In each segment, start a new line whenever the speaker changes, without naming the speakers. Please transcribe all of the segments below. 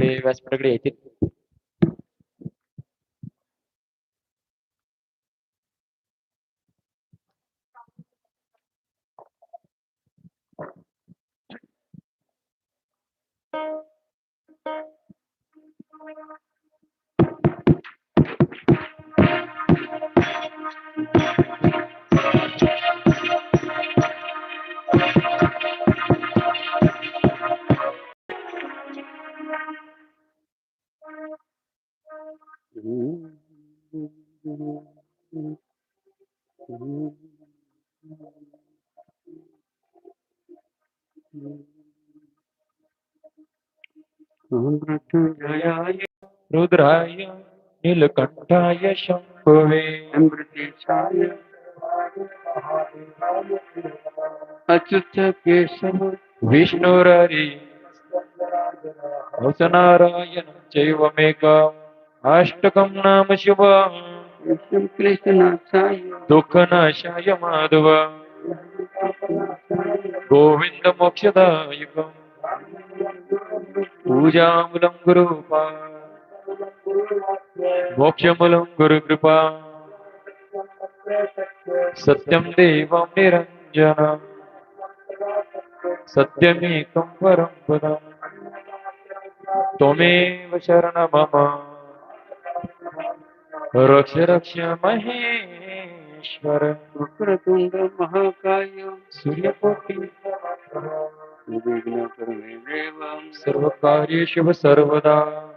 आपले व्यासपीठाकडे येतील
मृत्युंजयाय
रुद्राय नीलकंठाय शंभवे
अमृतेशाय अच्युत केशव
विष्णुररि नारायण चैवमेकम् अष्टकं नाम
विष्णु कृष्णाचाय
दुःखनाशाय माधव गोविंद పూజాములం గురుపా మోక్షములం గురుకృపా సత్యం దేవం నిరంజన సత్యమేకం పరం పదం त्वमेव शरण मम रक्ष रक्ष महेश्वर
महाकाय
सूर्यकोटि सर्वकार्येषु सर्वदा।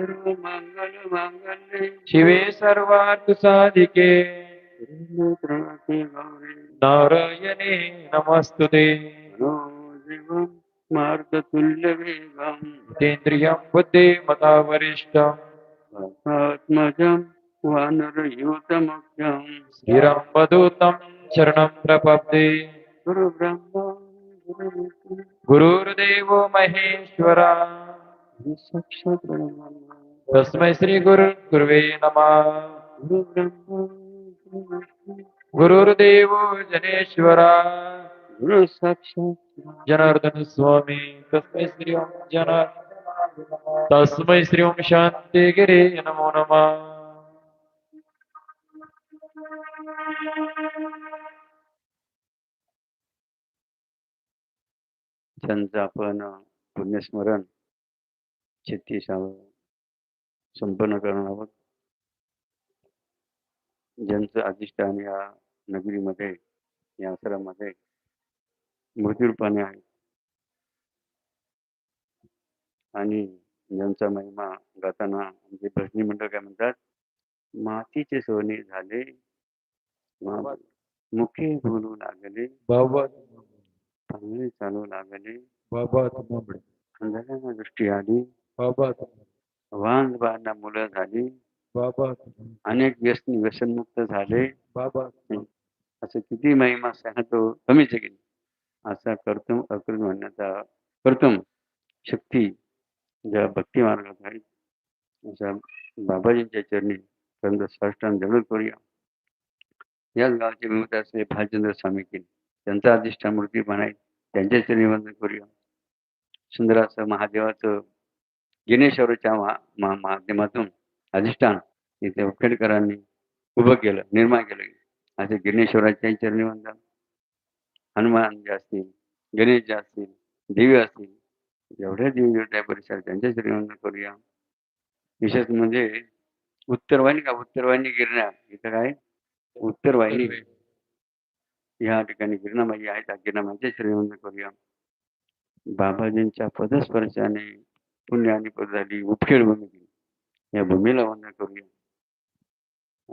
मंगल मंगल
शिवे सर्वार्थसाधिके। नारायणे
नमस्तु ते मार्गतुल्यवेगम्।
जितेन्द्रियं बुद्धे मतावरिष्ठम्।
आत्मजं वानरयूतमभ्यं
श्रीराम्बदूतं शरणं प्रपब्दे
गुरुब्रह्म
गुरुर्देवो महेश्वरा। तस्मै श्रीगुरु गुरुवे नमः।
गुरुर्देव
गुरुर्देवो जनेश्वरा।
गुरु
जनार्दन स्वामी तस्मै श्री ओम जन। तस्मै श्री ओम शांतिगिरे नमो नमः।
ज्यांचं आपण पुण्यस्मरण छत्तीसावं संपन्न करणार आहोत. ज्यांचं अधिष्ठान या नगरीमध्ये या आश्रमामध्ये मृत्यूरूपाने आहे. आणि ज्यांचा महिमा गाताना म्हणजे भजनी मंडळ काय म्हणतात? मातीचे सोने झाले मुखे बोलू लागले.
बाबा.
चांगले चालू लागले.
बाबा तुम्हाकडे.
अंधाऱ्यांना दृष्टी आली.
बाबा
वाहन बाळांना मुलं झाली.
बाबा
अनेक व्यसन व्यसनमुक्त झाले.
बाबा
असं किती महिमा सांगतो कमीच आहे की नाही? असा कर्तम अकृत म्हणण्याचा कर्तम शक्ती ज्या भक्ती मार्गात आहेत अशा बाबाजींच्या चरणी पर्यंत साष्टांग दंडवत करूया याच गावचे विमुक्त असले भालचंद्र स्वामी केले. त्यांचा अधिष्ठान मूर्ती पण आहे त्यांच्या करूया. सुंदराचं महादेवाचं गिनेश्वराच्या मा- मा- माध्यमातून अधिष्ठान इथे उखेडकरांनी उभं केलं निर्माण केलं. असे गिरणेश्वराच्या चरणी हनुमान जे असतील गणेश जे असतील देवी असतील जेवढ्या देवी देवता परिसर त्यांच्या चरणी करूया. विशेष म्हणजे उत्तरवाहिनी का उत्तरवाहिनी गिरण्या इथं काय? उत्तरवाहिनी. या ठिकाणी गिरणामाई आहेत. गिरणामाईचे गिरणामाईच्या करूया. बाबाजींच्या पदस्पर्शाने पुण्य आणि पद झाली उपखेड भूमी या भूमीला वंदन करूया.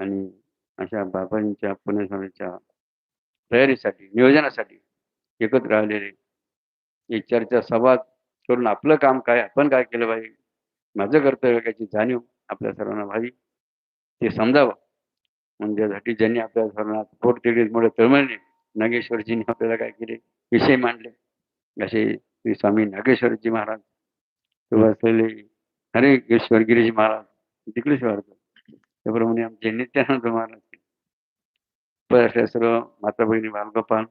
आणि अशा बाबांच्या पुण्यस्मरणेच्या तयारीसाठी नियोजनासाठी एकत्र आलेले एक चर्चा संवाद करून आपलं काम काय आपण काय केलं पाहिजे माझं कर्तव्य याची जाणीव आपल्या सर्वांना व्हावी ते समजावं. म्हणजे ज्यांनी आपल्या सर्वांना पोट तिडीत मोठे नागेश्वरजींनी आपल्याला काय केले? विषय मांडले. असे श्री स्वामी नागेश्वरजी महाराज किंवा असलेले हरेश्वर गिरीजी महाराज तिकडेच वाढतो त्याप्रमाणे आमचे नित्यानंद महाराज सर्व माता बहिणी बालगोपाल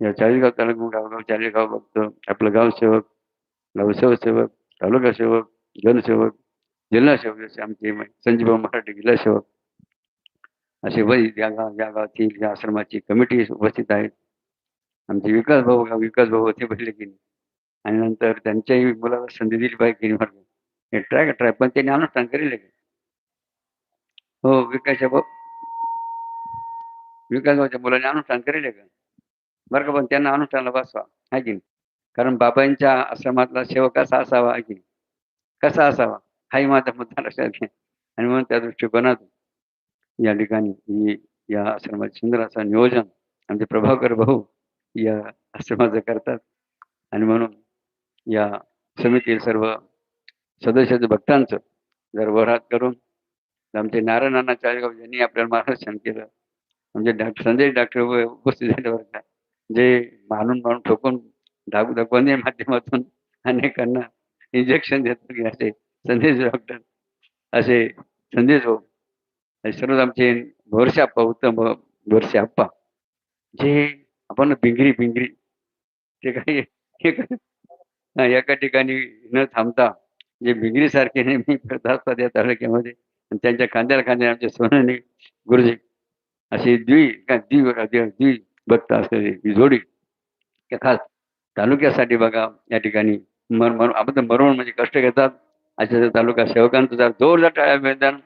या चाळीसगाव तालुका गावगाव चाळीसगाव बघतो आपलं गाव सेवक गावसेवक सेवक तालुका सेवक जनसेवक जिल्हा सेवक जसे आमचे संजीव मराठी जिल्हा सेवक असे वैद या गाव या गावातील या आश्रमाची कमिटी उपस्थित आहेत. आमचे विकास भाऊ विकास भाऊ होते पहिले की नाही. आणि नंतर त्यांच्याही मुलाला संधी दिली पाहिजे की नाही हे ट्राय ट्राय पण त्यांनी अनुष्ठान करेल का हो विकासच्या भाऊ. विकास भाऊच्या मुलाने अनुष्ठान करेल का बरं का पण त्यांना अनुष्ठानला बसवा. आहे की नाही? कारण बाबांच्या आश्रमातला सेवक कसा असावा आहे की नाही? कसा असावा? हाही माझा मुद्दा लक्षात घ्या. आणि म्हणून त्या दृष्टिकोनातून या ठिकाणी ही या आश्रमाचे सुंदर असं नियोजन आमचे प्रभाकर भाऊ या आश्रमाचं करतात. आणि म्हणून या समितीतील सर्व सदस्य भक्तांचं जर वरात करून आमचे नारायणांना चाळगाव यांनी आपल्याला मार्गदर्शन केलं. म्हणजे डॉक्टर संजय डॉक्टर उपस्थित झाल्यावर काय? जे मानून मानून ठोकून दाखवू दाखवणे माध्यमातून अनेकांना इंजेक्शन देतो की असे संदेश डॉक्टर असे संदेश भाऊ सर्वच सर्व आमचे भरसे आप्पा उत्तम भरसे आप्पा. जे आपण भिंगरी भिंगरी ते काही एका ठिकाणी न थांबता जे भिंगरी सारखे नेहमी करत असतात या तालुक्यामध्ये आणि त्यांच्या खांद्याला खांद्या आमचे सोनाने गुरुजी अशी द्वि का द्वि द्वि भक्त असलेले जोडी खास तालुक्यासाठी बघा या ठिकाणी मर मर आपण तर मरवण म्हणजे कष्ट घेतात. अशा तालुका सेवकांचं जर जोरदार टाळ्या मैदान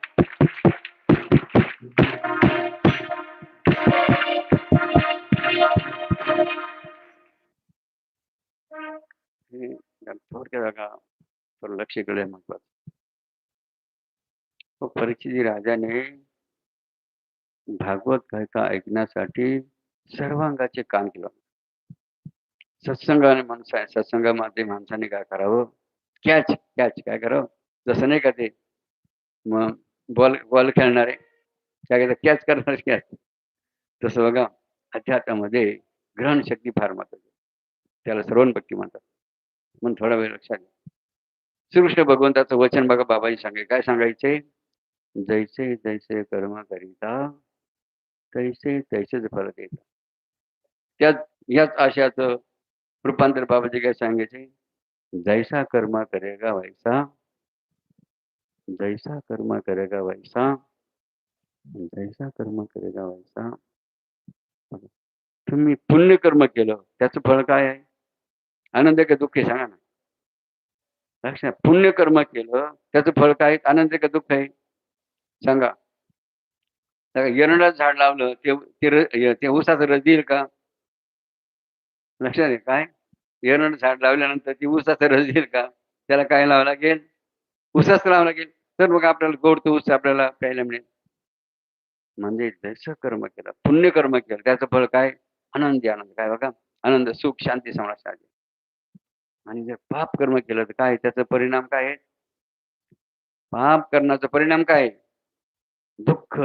थोडक्यात थोडं लक्ष इकडे महत्वाचं परिस्थिती राजाने भागवत कथा ऐकण्यासाठी सर्वांगाचे कान केलं. सत्संगाने माणसा सत्संगामध्ये माणसाने काय करावं? कॅच कॅच काय करावं? जसं नाही का ते मग बॉल बॉल खेळणारे काय करतात? कॅच करणार कॅच. तसं बघा अध्यात्मामध्ये ग्रहण शक्ती फार महत्वाची त्याला श्रवण भक्ती म्हणतात. म्हणून थोडा वेळ लक्षात घ्या. श्रीकृष्ण भगवंताचं वचन बघा बाबाजी सांगे काय सांगायचे? जैसे जैसे कर्म करिता तैसे तैसेच फल देता. त्याच याच आशयाचं रूपांतर बाबाजी काय सांगायचे? जैसा कर्म करेगा वैसा जैसा कर्म करेगा वैसा जैसा कर्म करेगा वैसा. तुम्ही पुण्य कर्म केलं त्याचं फळ काय आहे? आनंद का दुःख आहे सांगा ना. लक्षात पुण्य कर्म केलं त्याचं फळ काय? आनंद का दुःख आहे. सांगा. एरंडाचं झाड लावलं ते ते ते ऊसाचं रस देईल का? लक्षात आहे काय? एरंड झाड लावल्यानंतर ती ऊसाचं रस देईल का? त्याला काय लावावं लागेल? ऊसाच लावावं लागेल. तर मग आपल्याला गोड तो ऊस आपल्याला प्यायला मिळेल. म्हणजे जसं कर्म केलं पुण्य कर्म केलं त्याचं फळ काय? आनंदी आनंद. काय बघा? आनंद सुख शांती समाज आणि जर पाप कर्म केलं तर काय? त्याचा परिणाम काय आहे? पाप करण्याचा परिणाम काय आहे? दुःख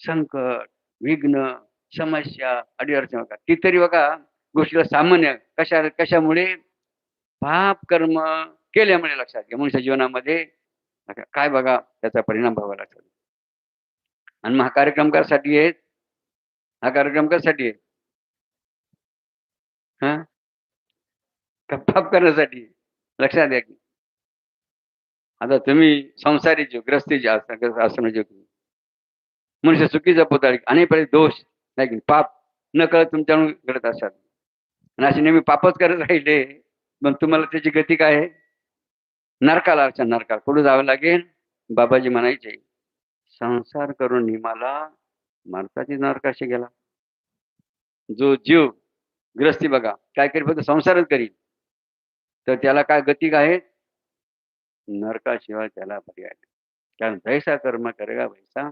संकट विघ्न समस्या अडीअडचण बघा. ती तरी बघा गोष्टीला सामान्य कशा कशामुळे? पाप कर्म केल्यामुळे लक्षात घ्या. मनुष्य जीवनामध्ये काय बघा त्याचा परिणाम व्हावा लागतो. आणि मग हा कार्यक्रम कशासाठी आहे? हा कार्यक्रम कशासाठी आहे? हा? कप्पाप पाप करण्यासाठी. लक्षात घ्या की. आता तुम्ही संसारी जीव ग्रस्ती जे असं असं जीव मनुष्य चुकीचा पोताळी अनेक वेळेस दोष नाही की पाप न कळत तुमच्याकडून घडत असतात. आणि असे नेहमी पापच करत राहिले मग तुम्हाला त्याची गती काय आहे? नरकाला अच्छा नरकाला. कुठं जावं लागेल. बाबाजी म्हणायचे संसार करून निमाला माणसाची नरकाशी गेला. जो जीव ग्रस्ती बघा काय करी फक्त संसारच करील तर त्याला काय गती आहे? नरकाशिवाय त्याला पर्याय कारण जैसा कर्म करेगा वैसा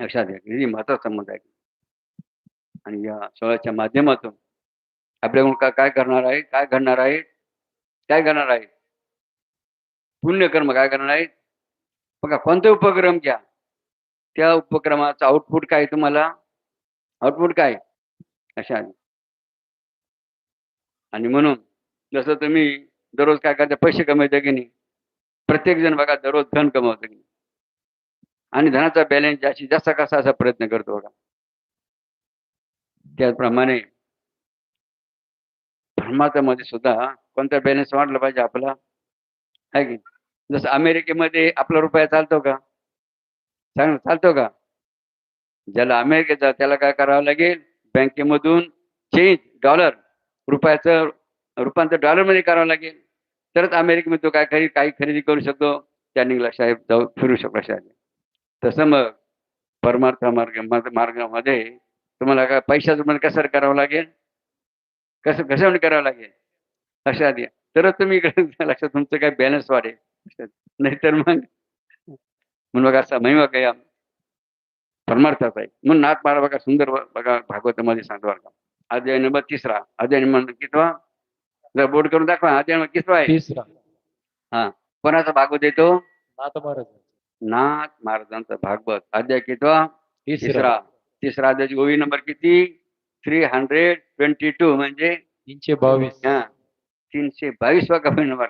लक्षात घ्या ही महत्त्वाचा संबंध आहे आणि या सोहळ्याच्या माध्यमातून आपल्याकडून काय करणार आहे? काय घडणार आहे? काय करणार आहे? पुण्यकर्म काय करणार आहे? बघा कोणते उपक्रम घ्या. त्या उपक्रमाचा आउटपुट काय तुम्हाला? आउटपुट काय अशा आणि म्हणून जसं तुम्ही दररोज काय करता पैसे कमवता की नाही? प्रत्येक जण बघा दररोज धन कमवतो की आणि धनाचा बॅलन्स जास्तीत जास्त कसा असा प्रयत्न करतो बघा. त्याचप्रमाणे धर्माच्या सुद्धा कोणता बॅलन्स वाढला पाहिजे आपला? आहे की जसं अमेरिकेमध्ये आपला रुपया चालतो का? सांग चालतो का? ज्याला अमेरिकेचा त्याला काय करावं लागेल? बँकेमधून चेंज डॉलर रुपयाचं रूपांतर डॉलरमध्ये करावं लागेल. तरच अमेरिकेमध्ये तो काय खरी काही खरेदी करू शकतो. त्या साहेब जाऊ फिरू शकतो शाळेत तसं मग परमार्थ मार्ग मार्गामध्ये तुम्हाला काय पैशाचं मध्ये कसं करावं लागेल? कसं कशामध्ये करावं लागेल? लक्षात आधी तरच तुम्ही इकडे लक्षात तुमचं काय बॅलन्स वाढेल. नाहीतर मग म्हणून बघा असा महिमा काय. परमार्थाचा आहे म्हणून नाथ मारा बघा सुंदर बघा भागवतामध्ये सांगतो बघा अध्याय नंबर तिसरा. अध्याय नंबर कितवा जर बोर्ड करून दाखवा. अध्याय नंबर कितवा आहे?
तिसरा.
कोणाचा भागवत येतो
नाथ महाराज
नाथ महाराजांचा भागवत. अध्याय कितवा
तिसरा.
तिसरा. अध्याय ओवी नंबर किती? थ्री हंड्रेड ट्वेंटी टू म्हणजे?
तीनशे बावीस.
हा. तीनशे बावीसवा कमी नंबर.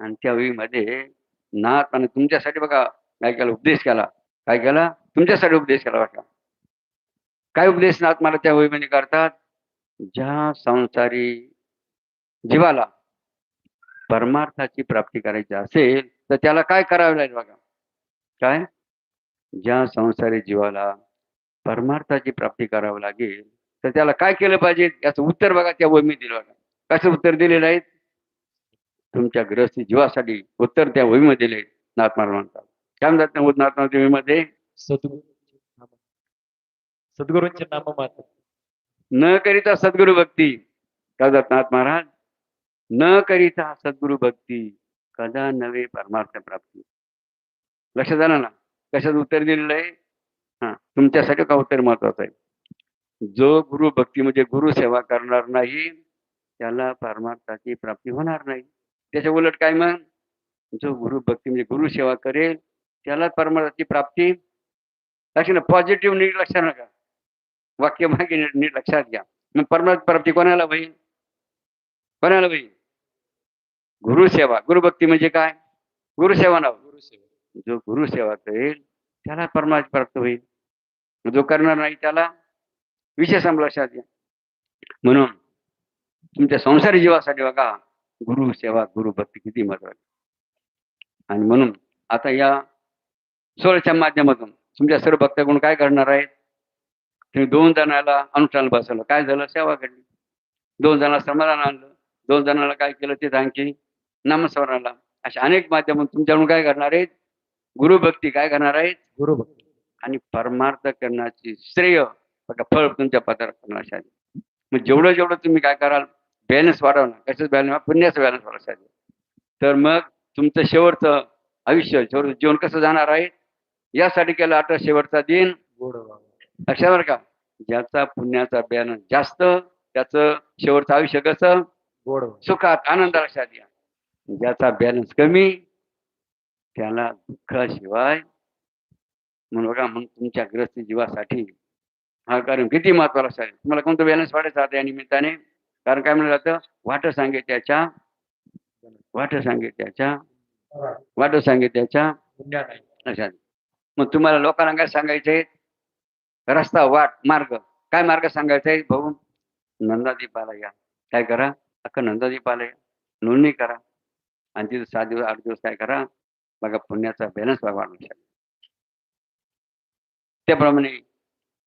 आणि त्या ओळीमध्ये नाथ आणि तुमच्यासाठी बघा काय केला? उपदेश केला. काय केला? तुमच्यासाठी उपदेश केला बघा काय उपदेश नाथ मला त्या ओळीमध्ये करतात? ज्या संसारी जीवाला परमार्थाची प्राप्ती करायची असेल तर त्याला काय करावे लागेल बघा? काय? ज्या संसारी जीवाला परमार्थाची प्राप्ती करावी लागेल तर त्याला काय केलं पाहिजे? याचं उत्तर बघा त्या वहीमध्ये दिलं बघा. कसं उत्तर दिलेलं आहे? तुमच्या ग्रहस्थी जीवासाठी उत्तर त्या वहीमध्ये दिले नाथमार म्हणतात. काय म्हणतात त्या नाथमार वहीमध्ये?
सद्गुरूंचे नाम सद्गुरूंचे नाम मात्र.
न करिता सद्गुरु भक्ती काय महाराज. न करिता सद्गुरु भक्ती कदा नवे परमार्थ प्राप्ती. लक्षात आलं ना? कशात उत्तर दिलेलं आहे? हा तुमच्यासाठी का उत्तर महत्वाचं आहे? जो गुरु भक्ती म्हणजे गुरु सेवा करणार नाही त्याला परमार्थाची प्राप्ती होणार नाही. त्याच्या उलट काय मग? जो गुरु भक्ती म्हणजे गुरु सेवा करेल त्याला परमार्थाची प्राप्ती. लक्षात पॉझिटिव्ह नीट लक्षात नका वाक्य मागे नीट लक्षात घ्या. मग परमार्थ प्राप्ती कोणाला होईल? कोणाला होईल? गुरुसेवा. गुरुभक्ती म्हणजे काय? गुरुसेवा नाव.
गुरुसेवा
जो गुरुसेवा करेल त्याला परमार्थ प्राप्त होईल. जो करणार नाही त्याला विशेष लक्षात घ्या. म्हणून तुमच्या संसारी जीवासाठी बघा गुरु सेवा गुरु भक्ती किती महत्वाची. आणि म्हणून आता या सोळच्या माध्यमातून तुमच्या सर्व भक्तगुण काय करणार आहेत? तुम्ही दोन जणाला अनुष्ठान बसवलं. काय झालं? सेवा घडली. दोन जणांना समाधान आणलं. दोन जणांना काय केलं? ते आणखी नामस्मरणाला. अशा अनेक माध्यमातून तुमच्याकडून काय करणार आहेत? गुरुभक्ती काय करणार आहेत?
गुरुभक्ती
आणि परमार्थ करण्याची श्रेय बघा फळ तुमच्या पत्रात करण्यासाठी मग जेवढं जेवढं तुम्ही काय कराल बॅलन्स वाढवणार. कशाच बॅलन्स पुण्याचं बॅलन्स वाढवायसाठी तर मग तुमचं शेवटचं आयुष्य शेवटचं जीवन कसं जाणार आहे? यासाठी केलं आता शेवटचा दिन.
गोड व्हावं.
लक्षात का ज्याचा पुण्याचा बॅलन्स जास्त त्याचं शेवटचं आयुष्य कसं
गोड.
सुखात आनंद लक्षात घ्या ज्याचा बॅलन्स कमी त्याला दुःखाशिवाय म्हणून बघा म्हणून तुमच्या ग्रस्ती जीवासाठी हा कारण किती महत्त्वाचा घ्या. तुम्हाला कोणतं बॅलन्स वाढायचं आता या निमित्ताने कारण काय म्हणलं जातं वाट सांगे त्याच्या वाट सांगे त्याच्या वाट सांगे त्याच्या. मग तुम्हाला लोकांना काय सांगायचंय रस्ता वाट मार्ग. काय मार्ग सांगायचा? आहे भाऊ नंदादीपाला या. काय करा? अख्खं नंदादीपाला या. नोंदणी करा. आणि तिथे सात दिवस आठ दिवस काय करा? बघा पुण्याचा बॅलन्स वाढू शकता. त्याप्रमाणे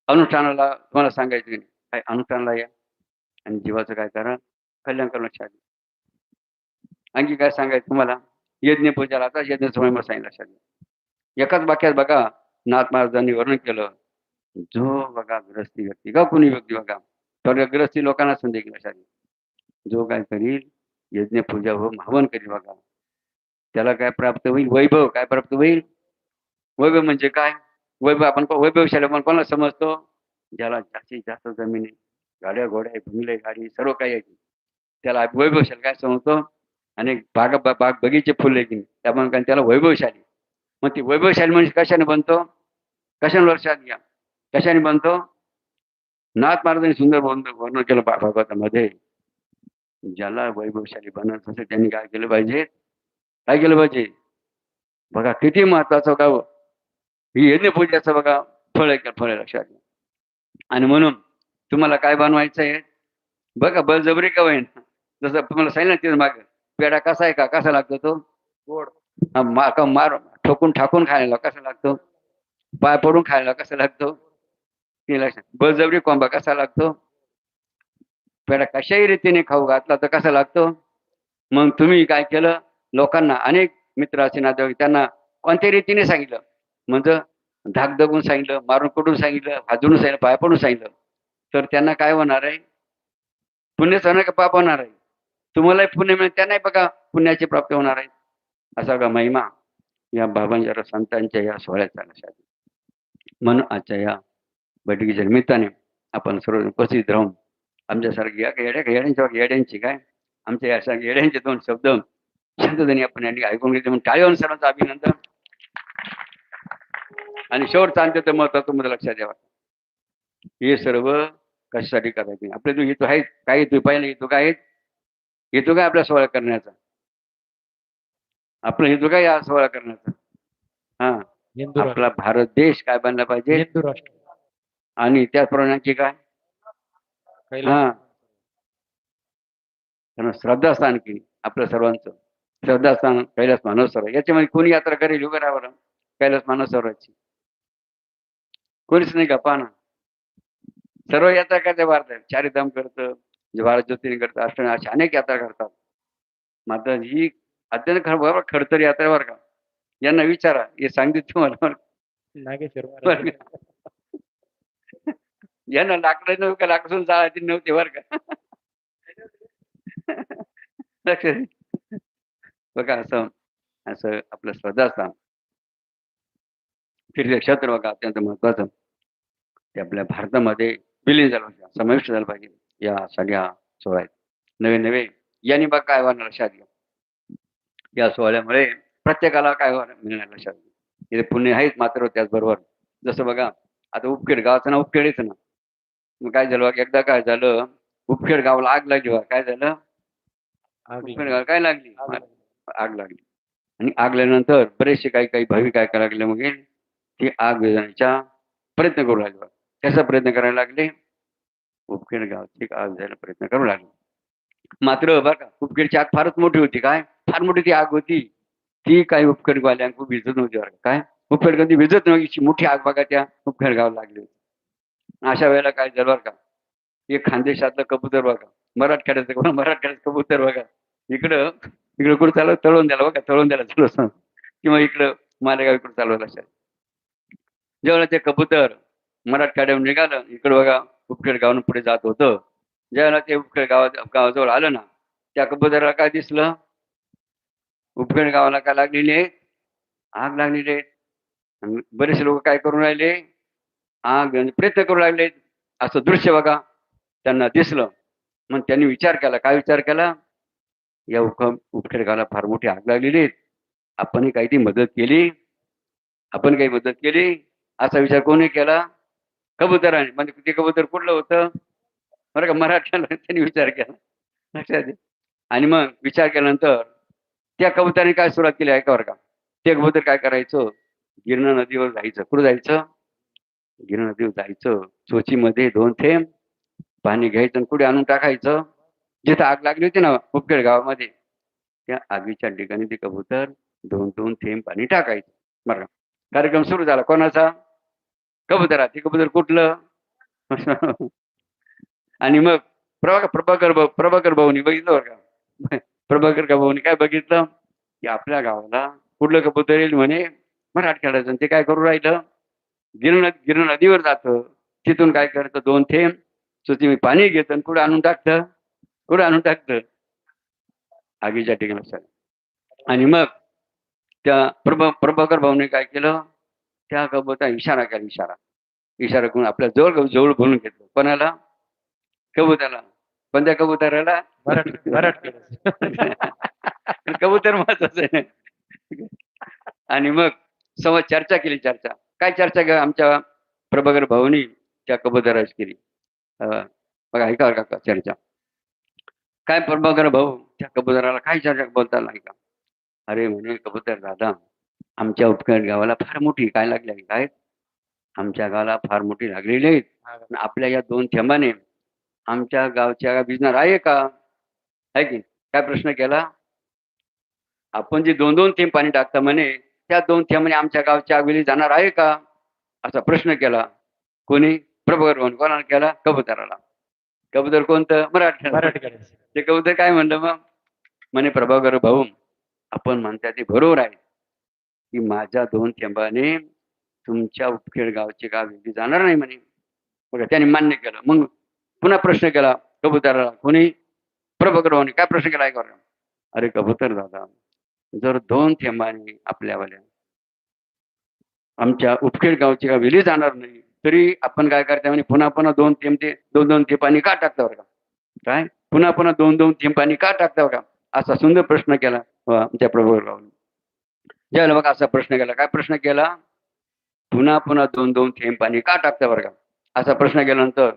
अनुष्ठानाला तुम्हाला सांगायचं नाही काय अनुष्ठानाला या. आणि जीवाचं काय करा? कल्याण करून लक्षात आणखी काय सांगायचं तुम्हाला? यज्ञ पूजाला आता यज्ञ समय सांगितलं लक्षात एकाच वाक्यात बघा नाथ महाराजांनी वर्णन केलं. जो बघा ग्रस्ती व्यक्ती का कुणी व्यक्ती बघा तर ग्रस्ती लोकांना संधी लक्षात जो काय करील यज्ञ पूजा हो हवन करील बघा. त्याला काय प्राप्त होईल? वैभव. काय प्राप्त होईल? वैभव म्हणजे काय? वैभव आपण वैभवशाली आपण कोणाला समजतो? ज्याला जास्तीत जास्त जमिनी गाड्या घोड्या भुंगले गाडी सर्व काही आहे. त्याला वैभवशाली काय समजतो? आणि बाग बाग बगीचे फुले की त्यामुळे काय त्याला वैभवशाली. मग ती वैभवशाली म्हणजे कशाने बनतो? कशाने लक्षात घ्या. कशाने बनतो? नाथ महाराजांनी सुंदर वर्णन केलं भागवतामध्ये. ज्याला वैभवशाली बनायचं असेल त्यांनी काय केलं पाहिजे? काय केलं पाहिजे? बघा किती महत्वाचं का हो. यज्ञ पूजाचं बघा फळ आहे का फळ लक्षात आणि म्हणून तुम्हाला काय बनवायचं आहे? बघा बळजबरी का होईन? जसं तुम्हाला सांगितलं तिथं मागे पेढा कसा आहे का? कसा लागतो तो?
गोड.
मार ठोकून ठाकून खायला कसा लागतो? पाय पडून खायला कसा लागतो? बळजबरी कोंबा कसा लागतो? पेढा कशाही रीतीने खाऊ घातला तर कसा लागतो? मग तुम्ही काय केलं? लोकांना अनेक मित्र असे नातेवाईक त्यांना कोणत्या रीतीने सांगितलं? म्हणजे धाक दगून सांगितलं मारून कुठून सांगितलं हाजून सांगितलं पाय पडून सांगितलं. तर त्यांना काय होणार आहे? पुण्यच होणार का पाप होणार आहे? तुम्हालाही पुण्य मिळेल त्यांनाही बघा पुण्याची प्राप्ती होणार आहे. असा का महिमा या बाबांच्या संतांच्या या सोहळ्याचा म्हणून आजच्या या बैठकीच्या निमित्ताने आपण सर्व उपस्थित राहून आमच्यासारखी या येड्या येड्यांच्या येड्यांची काय? आमच्या या सारख्या येड्यांचे दोन शब्द शांततेने आपण यांनी ऐकून घेतले. म्हणून टाळीवर सर्वांचं अभिनंदन. आणि शेवटचं अंत्य तर महत्वाचं मध्ये लक्षात द्यावा हे सर्व कशासाठी करायचे आपले तो हेतू आहेत. काय हेतू पहिला? हेतू काय आहेत? हेतू काय आपला सोहळा करण्याचा? आपला हेतू काय या सोहळा करण्याचा? हा. आपला भारत देश काय बनला पाहिजे?
हिंदू राष्ट्र.
आणि त्याचप्रमाणे काय? हा. श्रद्धास्थान की आपल्या सर्वांचं. श्रद्धास्थान कैलास मानव सरोवर याच्यामध्ये कोणी यात्रा करेल? बरं कैलास मानव सरोवराची कोणीच नाही का? पाहा सर्व यात्रा करते भारतात. चारिधाम करतं भारत ज्योतिर्लिंग करतं अष्टमी अशा अनेक यात्रा करतात. मात्र ही अत्यंत खर बरोबर खडतर यात्रा बरं का? यांना विचारा. हे सांगते तुम्हाला.
नागेश्वर?
यांना लाकडं नव्हतं का लाकडून जाळायची नव्हते बरं का. बघा असं असं आपलं श्रद्धास्थान क्षेत्र बघा अत्यंत महत्वाचं ते आपल्या भारतामध्ये विलीन झालं पाहिजे समाविष्ट झालं पाहिजे या सगळ्या सोहळ्यात नवे नवे यांनी बघा काय होणार लक्षात घ्या. या सोहळ्यामुळे प्रत्येकाला काय होणार मिळणार लक्षात घ्या. इथे पुण्य आहेच मात्र त्याचबरोबर. जसं बघा आता उपखेड गावाचं नाव उपखेडच ना. मग काय झालं बघा, एकदा काय झालं उपखेड गावाला आग लागली बघा काय झालं?
आग
उपखेड गावाला काय लागली?
आग लागली.
आणि आग लागल्यानंतर बरेचसे काही काही भाविक काय करायला लागले मग ती आग विझवण्याचा प्रयत्न करू लागले बघा. कसा प्रयत्न करायला लागले? उपखेड गावची आग जायला प्रयत्न करू लागले. मात्र का उपखेडची आग फारच मोठी होती. काय? फार मोठी ती आग होती. ती काही उपखेड गावाल्यांना विजत नव्हती बरं का. काय? उपखेड कधी विजत नव्हती. मोठी आग बघा त्या उपखेड गावाला लागली होती. अशा वेळेला काय झालं बरं का? एक खानदेशातलं कबूतर बघा. मराठखेड्याचं कबूतर मराठखेड्याचं कबूतर बघा. इकडं इकडं कुठं चालव तळून द्याला बघा तळून द्यायला चालू किंवा इकडं मालेगाव इकडं चालवलं असेल जेव्हा ते कबूतर मराठखेड्यावर निघालं इकडं बघा उपखेड गावून पुढे जात होतं. ज्यावेळेला ते उपखेड गावात गावाजवळ आलं ना त्या कबूतराला काय दिसलं? उपखेड गावाला काय लागलेली आहे आग लागलेली आहे आणि बरेचसे लोक काय करून राहिले? आग म्हणजे प्रयत्न करू लागले. असं दृश्य बघा. त्यांना दिसलं. मग त्यांनी विचार केला. काय विचार केला? या उख उपखेडकाला फार मोठी आग लागलेली. आहे आपण काही ती मदत केली. आपण काही मदत केली. असा विचार कोणी केला? कबुतराने. म्हणजे ते कबूतर कुठलं होतं? बरं का मराठ्याला त्यांनी विचार केला. लक्षात आणि मग विचार केल्यानंतर त्या कबुतराने काय सुरुवात केली? ऐका बरं का. ते कबूतर काय करायचं? गिरणा नदीवर जायचं. कुठं जायचं? गिरणा नदीवर जायचं. चोचीमध्ये दोन थेंब पाणी घ्यायचं आणि कुठे आणून टाकायचं. जिथे आग लागली होती ना उपकेड गावामध्ये त्या आगीच्या ठिकाणी ते कबूतर दोन दोन थेंब पाणी टाकायचं. बरं. कार्यक्रम सुरू झाला. कोणाचा? कबुतरा ते कबूतर कुठलं? आणि मग प्रभा प्रभाकर भाऊ प्रभाकर भाऊनी बघितलं बरं का? प्रभाकर का भाऊनी काय बघितलं? की आपल्या गावाला कुठलं कबूतर येईल म्हणे? मराठ खेळायचं ते काय करू राहिलं? गिरण गिरण नदीवर जातं. तिथून काय करतं? दोन थेंब. सुती मी पाणी घेतं आणि कुठं आणून टाकतं? कुठं आणून टाकतं? आगीच्या ठिकाणी. आणि मग त्या प्रभा प्रभाकर भाऊने काय केलं? त्या कबूता इशारा केला इशारा. इशारा करून आपल्या जवळ जवळ बोलून घेतलं. कोणाला? कबुतराला. पण त्या कबुतराला कबूतर महत्वाचं आहे. आणि मग समज चर्चा केली चर्चा. काय चर्चा आमच्या प्रभाकर भाऊनी त्या कबुतराची केली? बघा ऐका का चर्चा. काय प्रभाकर भाऊ त्या कबुतराला काय चर्चा बोलता नाही का? अरे म्हणे कबूतर दादा आमच्या उपकर गावाला फार मोठी काय लागली आहे काय? आमच्या गावाला फार मोठी लागलेली आहे आणि आपल्या या दोन थेंबाने आमच्या गावच्या भिजणार आहे का? आहे की? काय प्रश्न केला? आपण जे दोन दोन थेंब पाणी टाकता म्हणे त्या दोन थेंबाने आमच्या गावची आग विली जाणार आहे का? असा प्रश्न केला. कोणी? प्रभाकर भाऊन कोणाला केला? कबुतराला. कबूतर कोणतं? मराठी
मराठीकडे
ते कबूतर काय म्हणलं मग? म्हणे प्रभाकर भाऊ आपण म्हणता ते बरोबर आहे. की माझ्या दोन थेंबाने तुमच्या उपखेड गावचे गाव विली जाणार नाही म्हणे. बघा त्याने मान्य केलं. मग पुन्हा प्रश्न केला कबुतराला. कोणी? प्रभाकर भाऊने. काय प्रश्न केला? बरं. अरे कबूतर दादा जर दोन थेंबाने आपल्यावाल्या. आमच्या उपखेड गावची का विली जाणार नाही तरी आपण काय करते म्हणे पुन्हा पुन्हा दोन थेंब ते दोन दोन थेंब पाणी का टाकता बरं का? काय? पुन्हा पुन्हा दोन दोन थेंब पाणी का टाकता बरं का? असा सुंदर प्रश्न केला आमच्या प्रभू रावने ज्यावेळेला बघा असा प्रश्न केला काय प्रश्न केला? पुन्हा पुन्हा दोन दोन थेंब पाणी का टाकता बरं का? असा प्रश्न केल्यानंतर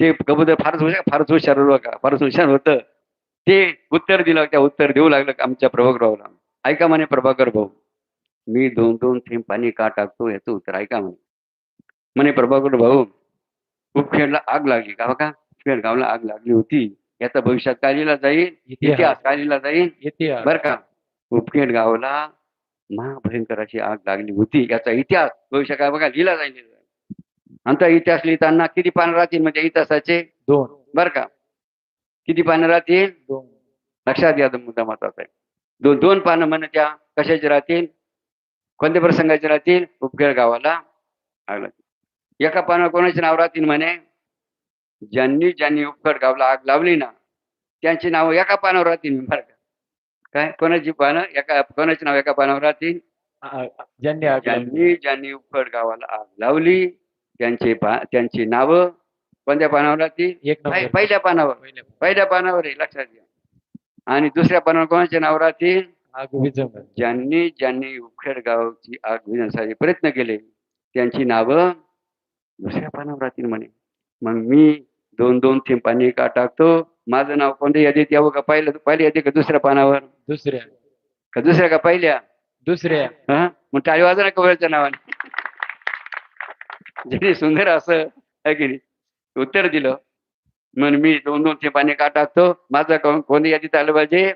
ते कबूतर फारच हुशार फारच हुशार होतं का फारच हुशार होतं. ते उत्तर दिलं त्या उत्तर देऊ लागलं आमच्या प्रभाकरभाऊला ऐका म्हणे प्रभाकर भाऊ. मी दोन दोन थेंब पाणी का टाकतो याचं उत्तर ऐका म्हणे. म्हणे प्रभाकर भाऊ उपखेडला आग लागली का बघा? उपखेड गावला आग लागली होती. याचा भविष्यात काय लिहिला जाईल इतिहास लिहिला जाईल. बर का? उपखेड गावाला महाभयंकर अशी आग लागली होती. याचा इतिहास भविष्य काय बघा लिहिला जाईल. आणि त्या इतिहास लिहिताना किती पानं राहतील म्हणजे इतिहासाचे?
दोन.
बर का? किती पानं राहतील?
दोन.
लक्षात घ्या मुद्दा महत्त्वाचा आहे दोन दोन पानं म्हणे त्या कशाचे राहतील? कोणत्या प्रसंगाचे राहतील? उपखेड गावाला आग एका पानावर कोणाचे नाव राहतील म्हणे? ज्यांनी ज्यांनी उपखेड गावाला आग लावली ना त्यांची नाव एका पानावर राहतील बरं का. काय? कोणाची पानं? एका कोणाची नाव एका पानावर राहतील?
ज्यांनी.
ज्यांनी उपखेड गावाला आग लावली त्यांचे त्यांची नावं कोणत्या पानावर राहतील? पहिल्या पानावर.
पहिल्या
पानावर आहे लक्षात घ्या. आणि दुसऱ्या पानावर कोणाचे नाव राहतील
आग विझवणार.
ज्यांनी ज्यांनी उखेड गावची आग विझण्यासाठी प्रयत्न केले त्यांची नावं दुसऱ्या पानावर राहतील म्हणे. मग मी दोन दोन थेंब पाणी का टाकतो? माझं नाव कोणत्या यादीत यावं का पहिलं? पहिल्या यादी का दुसऱ्या पानावर?
दुसऱ्या.
का दुसऱ्या का पहिल्या?
दुसऱ्या.
हा? मग टाळी वाजा ना कवळच्या नावाने. ज्याने सुंदर असं उत्तर दिलं. म्हणून मी दोन दोन थेंब पाणी का टाकतो माझं कोण यादीत आलं पाहिजे?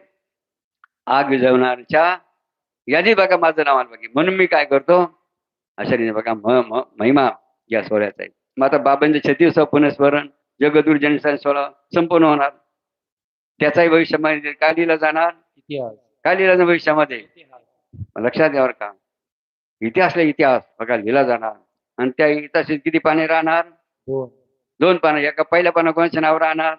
आग विझवणारच्या यादीत बघा माझं नाव आलं पाहिजे. म्हणून मी काय करतो? अशा रीतीने बघा म महिमा या सोहळ्याचा आहे. मग आता बाबांचे छत्तीस पुनस्मरण जगदूर जनस्थान सोहळा संपूर्ण होणार. त्याचाही भविष्यामध्ये काय लिहिला जाणार?
इतिहास.
काय लिहिला जाणार भविष्यामध्ये. लक्षात यावर का. इतिहासला इतिहास बघा लिहिला जाणार. आणि त्या इतिहासात किती पाने राहणार? दोन पानं एका पहिल्या पानं कोणाचे नाव राहणार?